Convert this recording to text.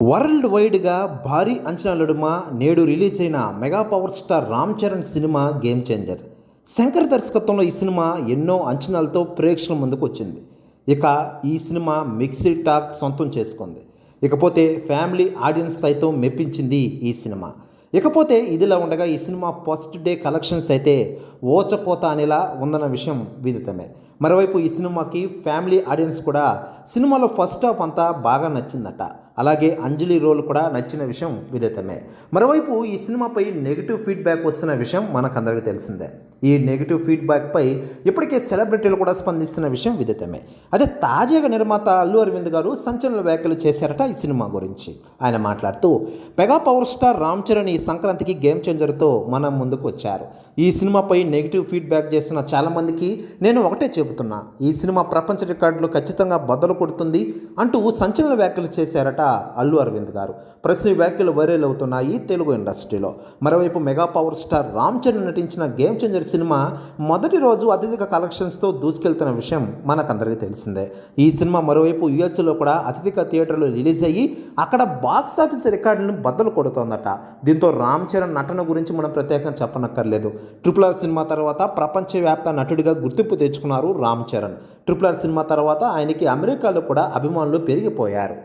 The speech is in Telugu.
వరల్డ్ వైడ్గా భారీ అంచనాలడుమ నేడు రిలీజ్ అయిన mega power star Ram Charan cinema game changer. Shankar దర్శకత్వంలో ఈ సినిమా ఎన్నో అంచనాలతో ప్రేక్షకుల ముందుకు వచ్చింది ఇక ఈ సినిమా మిక్సీ టాక్ సొంతం చేసుకుంది. ఇకపోతే ఫ్యామిలీ ఆడియన్స్ సైతం మెప్పించింది ఈ సినిమా. ఇకపోతే ఇదిలా ఉండగా ఈ సినిమా ఫస్ట్ డే కలెక్షన్స్ అయితే ఓచకోత అనేలా ఉందన్న విషయం విదితమే. మరోవైపు ఈ సినిమాకి ఫ్యామిలీ ఆడియన్స్ కూడా సినిమాలో ఫస్ట్ హాఫ్ అంతా బాగా నచ్చిందట. అలాగే అంజలి రోల్ కూడా నచ్చిన విషయం విదితమే మరోవైపు ఈ సినిమాపై నెగిటివ్ ఫీడ్బ్యాక్ వస్తున్న విషయం మనకందరికీ తెలిసిందే. ఈ నెగిటివ్ ఫీడ్బ్యాక్పై ఇప్పటికే సెలబ్రిటీలు కూడా స్పందిస్తున్న విషయం విదితమే. అదే తాజాగా నిర్మాత అల్లు అరవింద్ గారు సంచలన వ్యాఖ్యలు చేశారట ఈ సినిమా గురించి. ఆయన మాట్లాడుతూ mega power star Ram Charan ఈ సంక్రాంతికి గేమ్ చేంజర్తో మనం ముందుకు వచ్చారు. ఈ సినిమాపై నెగిటివ్ ఫీడ్బ్యాక్ చేస్తున్న చాలామందికి నేను ఒకటే చెబుతున్నా. ఈ సినిమా ప్రపంచ రికార్డులు ఖచ్చితంగా బద్దలు కొడుతుంది అంటూ సంచలన వ్యాఖ్యలు చేశారట అల్లు అరవింద్ గారు. ప్రస్తుత వ్యాఖ్యలు వైరల్ అవుతున్నాయి తెలుగు ఇండస్ట్రీలో. మరోవైపు mega power star Ram Charan నటించిన గేమ్ చేంజర్ సినిమా మొదటి రోజు అత్యధిక కలెక్షన్స్తో దూసుకెళ్తున్న విషయం మనకందరికీ తెలిసిందే. ఈ సినిమా మరోవైపు యుఎస్లో కూడా అత్యధిక థియేటర్లు రిలీజ్ అయ్యి అక్కడ బాక్స్ ఆఫీస్ రికార్డులను బద్దలు కొడుతోందట. దీంతో రామ్ చరణ్ నటన గురించి మనం ప్రత్యేకంగా చెప్పనక్కర్లేదు. ట్రిపుల్ ఆర్ సినిమా తర్వాత ప్రపంచవ్యాప్త నటుడిగా గుర్తింపు తెచ్చుకున్నారు Ram Charan. Triple R cinema తర్వాత ఆయనకి అమెరికాలో కూడా అభిమానులు పెరిగిపోయారు.